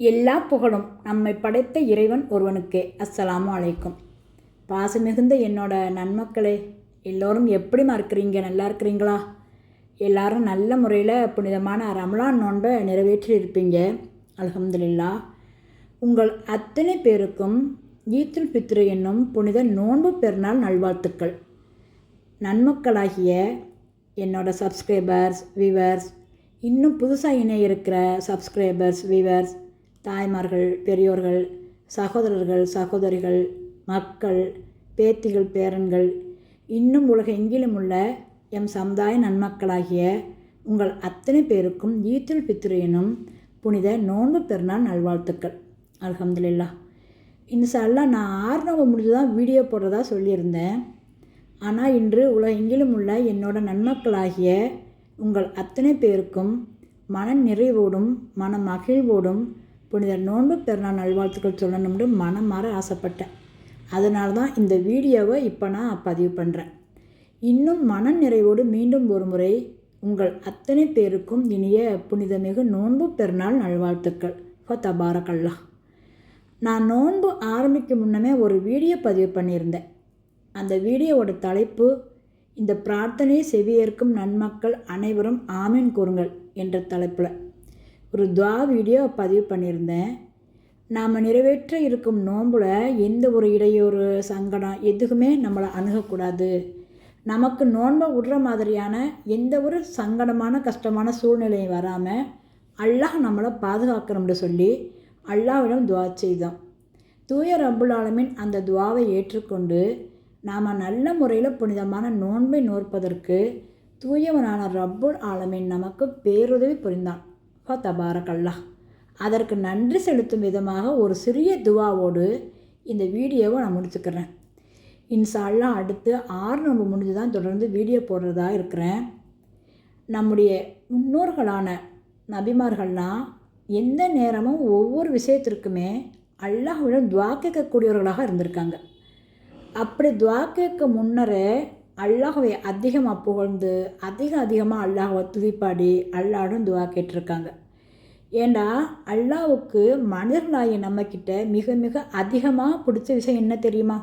எல்லா புகழும் நம்மை படைத்த இறைவன் ஒருவனுக்கே. அஸ்ஸலாமு அலைக்கும். பாசமிகுந்த என்னோட நன்மக்களே எல்லோரும் எப்படிமா இருக்கிறீங்க நல்லா இருக்கிறீங்களா? எல்லாரும் நல்ல முறையில் புனிதமான ரமலான் நோன்பை நிறைவேற்றி இருப்பீங்க. அல்ஹம்துலில்லா. உங்கள் அத்தனை பேருக்கும் ஈத்துல் பித்ரு என்னும் புனித நோன்பு பெருநாள் நல்வாழ்த்துக்கள். நன்மக்களாகிய என்னோட சப்ஸ்கிரைபர்ஸ் வியூவர்ஸ் இன்னும் புதுசாக இணைய இருக்கிற சப்ஸ்கிரைபர்ஸ் வியூவர்ஸ் தாய்மார்கள் பெரியோர்கள் சகோதரர்கள் சகோதரிகள் மக்கள் பேத்திகள் பேரன்கள் இன்னும் உலக எங்கிலும் உள்ள எம் சமுதாய நன்மக்களாகிய உங்கள் அத்தனை பேருக்கும் ஈத்துல் பித்ரு எனும் புனித நோன்பு பெருநாள் நல்வாழ்த்துக்கள். அலமதுல்லா இந்த சாலாம் நான் ஆறுனவ முடிஞ்சு தான் வீடியோ போடுறதா சொல்லியிருந்தேன். ஆனால் இன்று உலகெங்கிலும் உள்ள என்னோட நன்மக்களாகிய உங்கள் அத்தனை பேருக்கும் மன நிறைவோடும் மன மகிழ்வோடும் புனித நோன்பு பெருநாள் நல்வாழ்த்துக்கள் சொல்லணும்னு மனம் மாற ஆசைப்பட்டேன். அதனால தான் இந்த வீடியோவை இப்போ நான் பதிவு பண்ணுறேன் இன்னும் மன நிறைவோடு மீண்டும் ஒரு முறை உங்கள் அத்தனை பேருக்கும் இனிய புனிதமிகு நோன்பு பெருநாள் நல்வாழ்த்துக்கள். ஃப தபாரக்கல்லா நான் நோன்பு ஆரம்பிக்கும் முன்னமே ஒரு வீடியோ பதிவு பண்ணியிருந்தேன். அந்த வீடியோவோட தலைப்பு இந்த பிரார்த்தனையை செவியேற்கும் நன்மக்கள் அனைவரும் ஆமீன் கூறுங்கள் என்ற தலைப்பில். ஒரு துவா வீடியோ பதிவு பண்ணியிருந்தேன். நாம் நிறைவேற்ற இருக்கும் நோம்பில் எந்த ஒரு இடையூறு சங்கடம் எதுக்குமே நம்மளை அணுகக்கூடாது. நமக்கு நோன்பை விடுற மாதிரியான எந்த ஒரு சங்கடமான கஷ்டமான சூழ்நிலையும் வராமல் அல்லாஹ் நம்மளை பாதுகாக்கணும்னு சொல்லி அல்லாவிடம் துவா செய்தோம். தூய ரபுல் ஆலமின் அந்த துவாவை ஏற்றுக்கொண்டு நாம் நல்ல முறையில் புனிதமான நோன்பை நோற்பதற்கு தூயவனான ரப்புல் ஆலமின் நமக்கு பேருதவி புரிந்தான். ஃப தபாரக்கல்லா அதற்கு நன்றி செலுத்தும் விதமாக ஒரு சிறிய துவாவோடு இந்த வீடியோவை நான் முடிச்சுக்கிறேன் இன்சால்லாம் அடுத்து ஆறு நோன்பு முடிஞ்சு தான் தொடர்ந்து வீடியோ போடுறதா இருக்கிறேன். நம்முடைய முன்னோர்களான நபிமார்கள்லாம் எந்த நேரமும் ஒவ்வொரு விஷயத்திற்குமே அல்லாஹ்விடம் துவா கேட்கக்கூடியவர்களாக இருந்திருக்காங்க. அப்படி துவா கேட்க முன்னரே அல்லாஹவை அதிகமாக புகழ்ந்து அதிக அதிகமாக அல்லாஹவை துதிப்பாடி அல்லாடும் துவா கேட்டிருக்காங்க. ஏண்டா அல்லாவுக்கு மனிதர்களாகிய நம்மக்கிட்ட மிக மிக அதிகமாக பிடிச்ச விஷயம் என்ன தெரியுமா?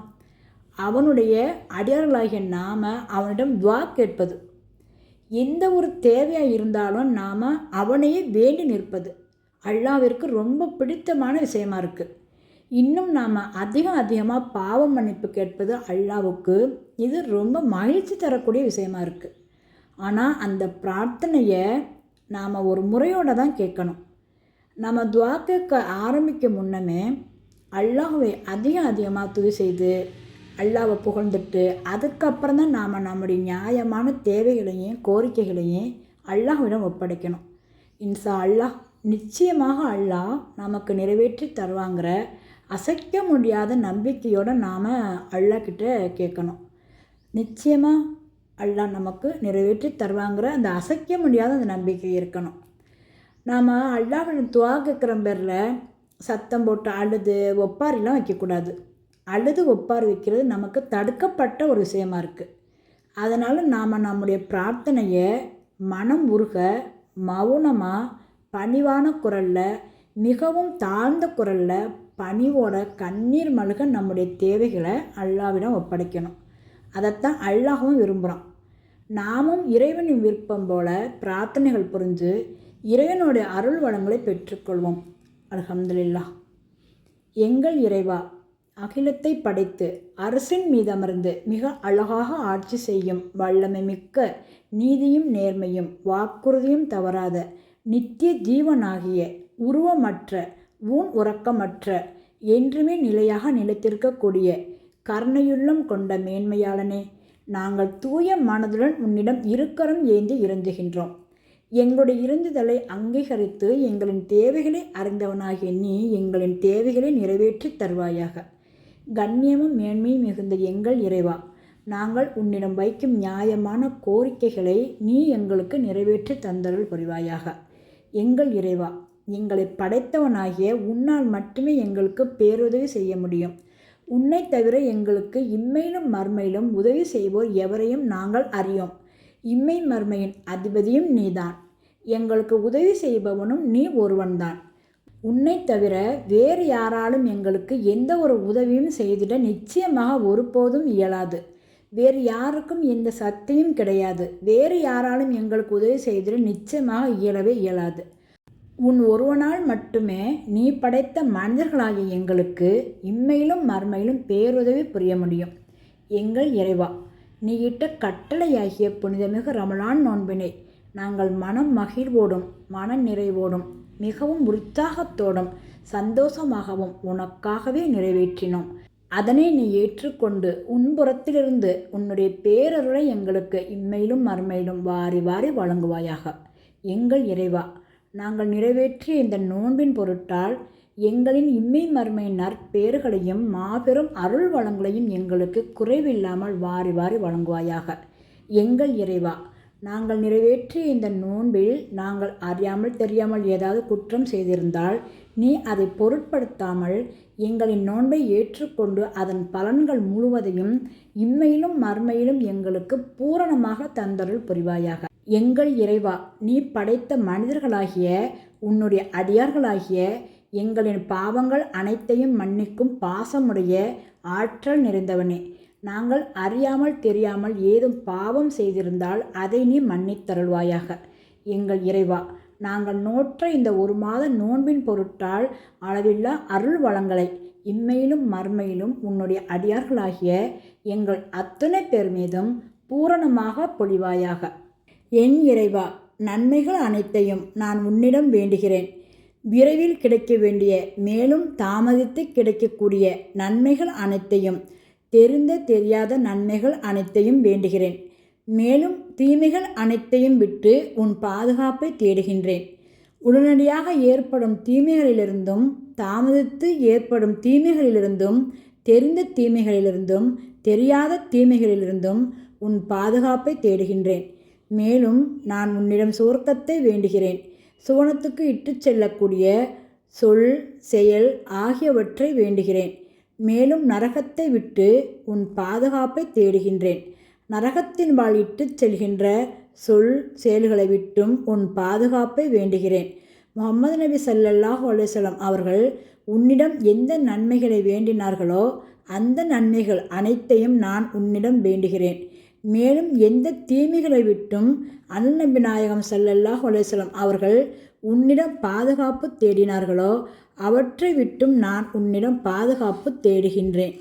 அவனுடைய அடியார்களாகிய நாம் அவனிடம் துவா கேட்பது. எந்த ஒரு தேவையாக இருந்தாலும் நாம் அவனையே வேண்டி நிற்பது. அல்லாவிற்கு ரொம்ப பிடித்தமான விஷயமா இருக்குது இன்னும் நாம் அதிகம் அதிகமாக பாவம் மன்னிப்பு கேட்பது அல்லாவுக்கு இது ரொம்ப மகிழ்ச்சி தரக்கூடிய விஷயமா இருக்குது ஆனால் அந்த பிரார்த்தனையை நாம் ஒரு முறையோடு தான் கேட்கணும். நம்ம துவா கேட்க ஆரம்பிக்க முன்னமே அல்லாஹுவை அதிகம் அதிகமாக துதி செய்து அல்லாவை புகழ்ந்துட்டு அதுக்கப்புறம் தான் நாம் நம்முடைய நியாயமான தேவைகளையும் கோரிக்கைகளையும் அல்லாஹ்விடம் ஒப்படைக்கணும். இன்சா அல்லாஹ் நிச்சயமாக அல்லாஹ் நமக்கு நிறைவேற்றி தருவாங்கிற அசைக்க முடியாத நம்பிக்கையோடு நாம் அல்லாக்கிட்ட கேட்கணும். நிச்சயமாக அல்லாஹ் நமக்கு நிறைவேற்றி தருவாங்கிற அந்த அசைக்க முடியாத அந்த நம்பிக்கை இருக்கணும். நாம் அல்லாவின் துவா கேட்குற பேரில் சத்தம் போட்டு அழுது ஒப்பாரிலாம் வைக்கக்கூடாது. அழுது ஒப்பாரி வைக்கிறது நமக்கு தடுக்கப்பட்ட ஒரு விஷயமா இருக்குது அதனால் நாம் நம்முடைய பிரார்த்தனையை மனம் உருக மௌனமாக பணிவான குரலில் மிகவும் தாழ்ந்த குரலில் பணிவோட கண்ணீர் மழுக நம்முடைய தேவைகளை அல்லாவிடம் ஒப்படைக்கணும். அதைத்தான் அல்லாகவும் விரும்புகிறான் நாமும் இறைவனின் விருப்பம் போல பிரார்த்தனைகள் புரிஞ்சு இறைவனுடைய அருள் வளங்களை பெற்றுக்கொள்வோம். அலகம்துல்லா எங்கள் இறைவா அகிலத்தை படைத்து அரசின் மீது அமர்ந்து மிக அழகாக ஆட்சி செய்யும் வல்லமை மிக்க நீதியும் நேர்மையும் வாக்குறுதியும் தவறாத நித்திய ஜீவனாகிய உருவமற்ற ஊன் உறக்கமற்ற என்றுமே நிலையாக நிலைத்திருக்கக்கூடிய கருணையுள்ளம் கொண்ட மேன்மையாளனே நாங்கள் தூய மனதுடன் உன்னிடம் இருக்கரம் ஏந்தி இருந்துகின்றோம். எங்களுடைய இருந்துதலை அங்கீகரித்து எங்களின் தேவைகளை அறிந்தவனாகிய நீ எங்களின் தேவைகளை நிறைவேற்றி தருவாயாக. கண்ணியமும் மேன்மையும் மிகுந்த எங்கள் இறைவா நாங்கள் உன்னிடம் வைக்கும் நியாயமான கோரிக்கைகளை நீ எங்களுக்கு நிறைவேற்றி தந்தருள் புரிவாயாக. எங்கள் இறைவா எங்களை படைத்தவனாகிய உன்னால் மட்டுமே எங்களுக்கு பேருதவி செய்ய முடியும். உன்னை தவிர எங்களுக்கு இம்மையிலும் மர்மையிலும் உதவி செய்வோர் எவரையும் நாங்கள் அறியோம். இம்மை மர்மையின் அதிபதியும் நீதான். எங்களுக்கு உதவி செய்பவனும் நீ ஒருவன்தான். உன்னை தவிர வேறு யாராலும் எங்களுக்கு எந்த ஒரு உதவியும் செய்திட நிச்சயமாக ஒருபோதும் இயலாது. வேறு யாருக்கும் எந்த சக்தியும் கிடையாது. வேறு யாராலும் எங்களுக்கு உதவி செய்திட நிச்சயமாக இயலவே இயலாது. உன் ஒருவனால் மட்டுமே நீ படைத்த மனிதர்களாகிய எங்களுக்கு இம்மையிலும் மறுமையிலும் பேருதவி புரிய முடியும். எங்கள் இறைவா நீ இட்ட கட்டளையாகிய புனிதமிகு ரமலான் நோன்பினை நாங்கள் மனம் மகிழ்வோடும் மன நிறைவோடும் மிகவும் உற்சாகத்தோடும் சந்தோஷமாகவும் உனக்காகவே நிறைவேற்றினோம். அதனை நீ ஏற்றுக்கொண்டு உன்புறத்திலிருந்து உன்னுடைய பேரருளை எங்களுக்கு இம்மையிலும் மறுமையிலும் வாரி வாரி வழங்குவாயாக. எங்கள் இறைவா நாங்கள் நிறைவேற்றிய இந்த நோன்பின் பொருட்டால் எங்களின் இம்மை மறுமை நற்பேறுகளையும் மாபெரும் அருள் வளங்களையும் எங்களுக்கு குறைவில்லாமல் வாரி வாரி வழங்குவாயாக. எங்கள் இறைவா நாங்கள் நிறைவேற்றிய இந்த நோன்பில் நாங்கள் அறியாமல் தெரியாமல் ஏதாவது குற்றம் செய்திருந்தால் நீ அதை பொருட்படுத்தாமல் எங்களின் நோன்பை ஏற்றுக்கொண்டு அதன் பலன்கள் முழுவதையும் இம்மையிலும் மர்மையிலும் எங்களுக்கு பூரணமாக தந்தருள் புரிவாயாக. எங்கள் இறைவா நீ படைத்த மனிதர்களாகிய உன்னுடைய அடியார்களாகிய எங்களின் பாவங்கள் அனைத்தையும் மன்னிக்கும் பாசமுடைய ஆற்றல் நிறைந்தவனே. நாங்கள் அறியாமல் தெரியாமல் ஏதும் பாவம் செய்திருந்தால் அதை நீ மன்னித்தருள்வாயாக. எங்கள் இறைவா நாங்கள் நோற்ற இந்த ஒரு மாத நோன்பின் பொருட்டால் அளவில்லா அருள் வளங்களை இம்மையிலும் மறுமையிலும் உன்னுடைய அடியார்களாகிய எங்கள் அத்தனை பேர் மீதும் பூரணமாக பொழிவாயாக. என் இறைவா நன்மைகள் அனைத்தையும் நான் உன்னிடம் வேண்டுகிறேன். விரைவில் கிடைக்க வேண்டிய மேலும் தாமதித்து கிடைக்கக்கூடிய நன்மைகள் அனைத்தையும் தெரிந்த தெரியாத நன்மைகள் அனைத்தையும் வேண்டுகிறேன். மேலும் தீமைகள் அனைத்தையும் விட்டு உன் பாதுகாப்பை தேடுகின்றேன். உடனடியாக ஏற்படும் தீமைகளிலிருந்தும் தாமதித்து ஏற்படும் தீமைகளிலிருந்தும் தெரிந்த தீமைகளிலிருந்தும் தெரியாத தீமைகளிலிருந்தும் உன் பாதுகாப்பை தேடுகின்றேன். மேலும் நான் உன்னிடம் சுவர்க்கத்தை வேண்டுகிறேன். சுவனத்துக்கு இட்டுச் செல்லக்கூடிய சொல் செயல் ஆகியவற்றை வேண்டுகிறேன். மேலும் நரகத்தை விட்டு உன் பாதுகாப்பை தேடுகின்றேன். நரகத்தின் வாழ் இட்டுச் செல்கின்ற சொல் செயல்களை விட்டும் உன் பாதுகாப்பை வேண்டுகிறேன். முகமது நபி சல்லல்லாஹ் அலுவலம் அவர்கள் உன்னிடம் எந்த நன்மைகளை வேண்டினார்களோ அந்த நன்மைகள் அனைத்தையும் நான் உன்னிடம் வேண்டுகிறேன். மேலும் எந்த தீமைகளை விட்டும் அருள்நபி நாயகம் சல்லல்லாஹ் அலுவலம் அவர்கள் உன்னிடம் பாதுகாப்பு தேடினார்களோ அவற்றை விட்டும் நான் உன்னிடம் பாதுகாப்பு தேடுகின்றேன்.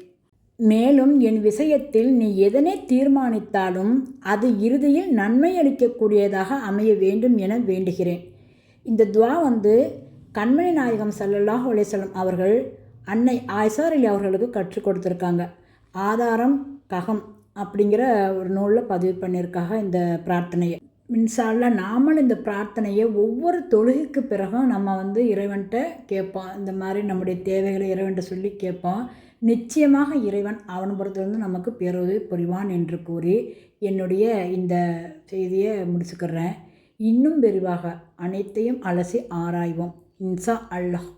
மேலும் என் விஷயத்தில் நீ எதனை தீர்மானித்தாலும் அது இறுதியில் நன்மை அளிக்கக்கூடியதாக அமைய வேண்டும் என வேண்டுகிறேன். இந்த துவா வந்து கண்மணி நாயகம் சல்லல்லாஹ் அலிசல்லம் அவர்கள் அன்னை ஆய்சார் அலி அவர்களுக்கு கற்றுக் கொடுத்துருக்காங்க. ஆதாரம் ககம். அப்படிங்கிற ஒரு நூலில் பதிவு பண்ணியிருக்காங்க இந்த பிரார்த்தனையை. மின்சால நாமளும் இந்த பிரார்த்தனையை ஒவ்வொரு தொழுகைக்கு பிறகும் நம்ம வந்து இறைவன்கிட்ட கேட்போம். இந்த மாதிரி நம்முடைய தேவைகளை இறைவன்கிட்ட சொல்லி கேட்போம். நிச்சயமாக இறைவன் அவன் புறத்திலிருந்து நமக்கு பேருதவி புரிவான் என்று கூறி என்னுடைய இந்த செய்தியை முடிச்சுக்கிறேன். இன்னும் விரிவாக அனைத்தையும் அலசி ஆராய்வோம். இன்சா அல்லாஹ்.